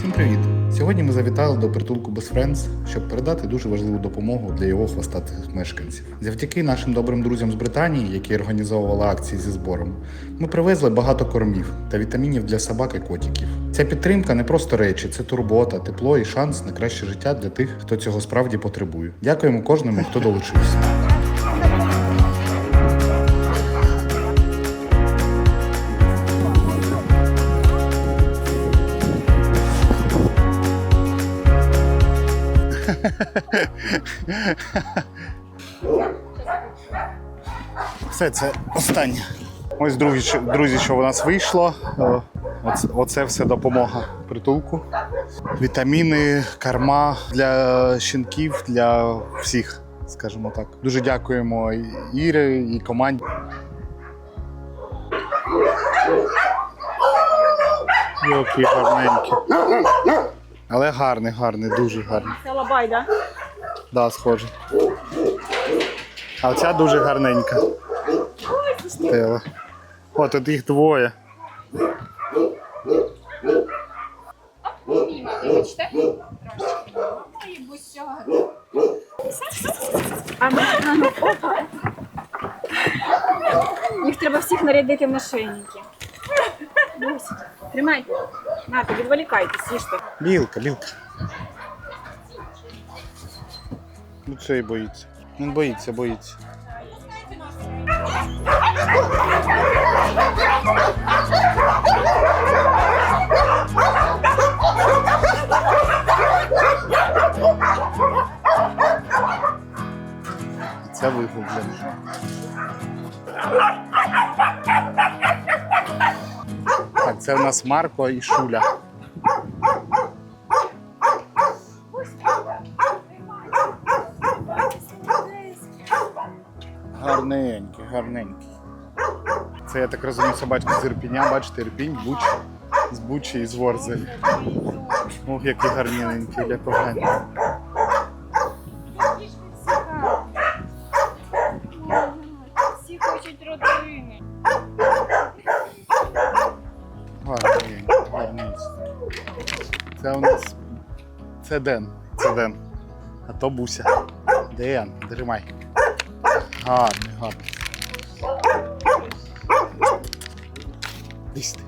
Всім привіт! Сьогодні ми завітали до притулку Best Friends, щоб передати дуже важливу допомогу для його хвостатих мешканців. Завдяки нашим добрим друзям з Британії, які організовували акції зі збором, ми привезли багато кормів та вітамінів для собак і котиків. Ця підтримка не просто речі, це турбота, тепло і шанс на краще життя для тих, хто цього справді потребує. Дякуємо кожному, хто долучився. Все, це останнє. Ось друзі, що- у нас вийшло. Оце, оце все допомога притулку. Вітаміни, карма для щенків, для всіх, скажімо так. Дуже дякуємо і Ірі і команді. Який гарненький. Але гарний, гарний, дуже гарний. Це лабай, да? Да, схоже. А ця дуже гарненька. Стела. О, тут їх двоє. Їх треба всіх нарядити в нашийники. Бусик, тримай. Нати, відволікайтесь, їжте. Білка, білка. Ну це і боїться. Він боїться, боїться. Це вигублено. Це у нас Марко і Шуля. Гарненький, гарненький. Це я так розумію, собачка з Ірпіня, бачите, Ірпінь, Буч, з Бучі і з Ворзелі. Ох, який гарненький, для поганий. Це у нас це Ден. Це Ден. А то Буся. Ден, тримай. Гарний, гарний. Десь ти.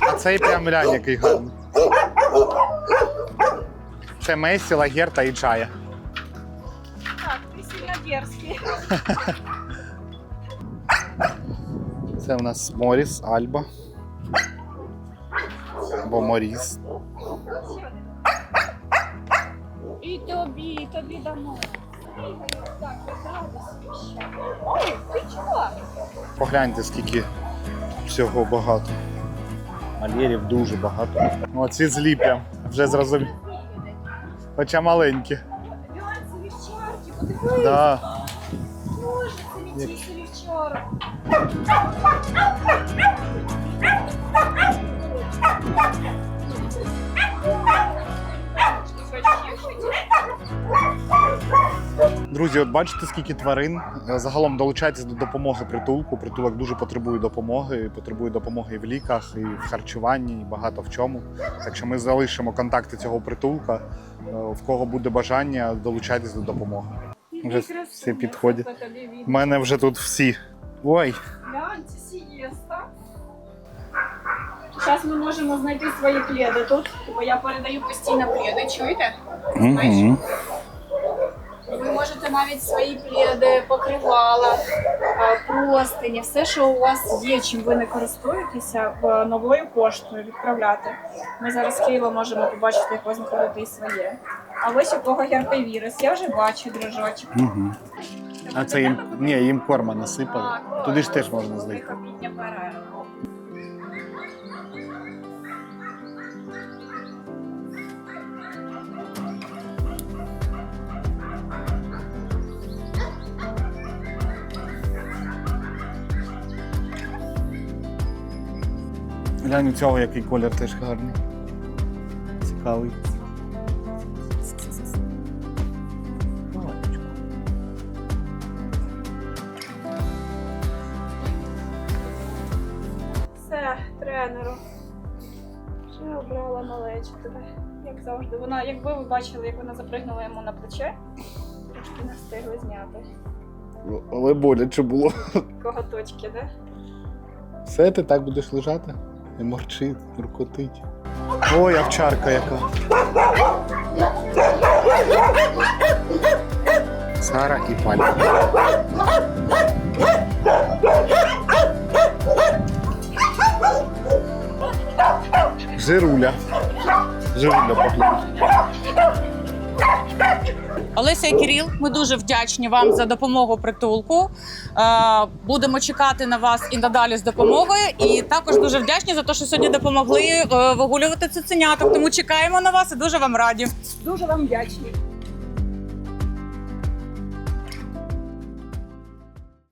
А цей прям глянь, який гарний. Це Месі, Лагерта і Чая. Так, ти сильно дерзкий. Це у нас Моріс, Альба. Або Моріс. І тобі, і тобі дамо. Ой, ти чого? Погляньте, скільки всього багато. Мальєрів дуже багато. Оці злі вже зрозумів. Хоча маленькі. Да. Боже, це літійці Друзі, от бачите, скільки тварин. Е, Загалом долучайтесь до допомоги притулку. Притулок дуже потребує допомоги, потребує допомоги і в ліках, і в харчуванні, і багато в чому. Так що ми залишимо контакти цього притулка. Е, В кого буде бажання, долучайтесь до допомоги. Вже всі підходять. У мене вже тут всі. Ой, Глянь, це сієста. Зараз ми можемо знайти свої пледи тут, бо я передаю постійно пледи, чуєте? угу. Ви можете навіть свої пледи, покривала, е, простині, все, що у вас є, чим ви не користуєтеся, в новою поштою відправляти. Ми зараз Києва можемо побачити, як ви знаходите і своє. А ось у кого герпевірус, я вже бачу дрожочок. Угу. А це їм ні, їм корма насипали. Туди ж теж можна перерву. Глянь у цього, який колір теж гарний. Цікавий. Тренеру. Вже обрала малечу тебе, як завжди. Вона, якби ви бачили, як вона запригнула йому на плече, трошки не встигли зняти. Але боляче було. Коготочки, да? Все, ти так будеш лежати? І морчить, рукотить. Ой, овчарка яка. Сара і Пальма. Жируля. Жируля поплила. Олеся і Кіріл, ми дуже вдячні вам за допомогу притулку. Е, Будемо чекати на вас і надалі з допомогою. І також дуже вдячні за те, що сьогодні допомогли е, вигулювати цуценяток. Тому чекаємо на вас і дуже вам раді. Дуже вам вдячні.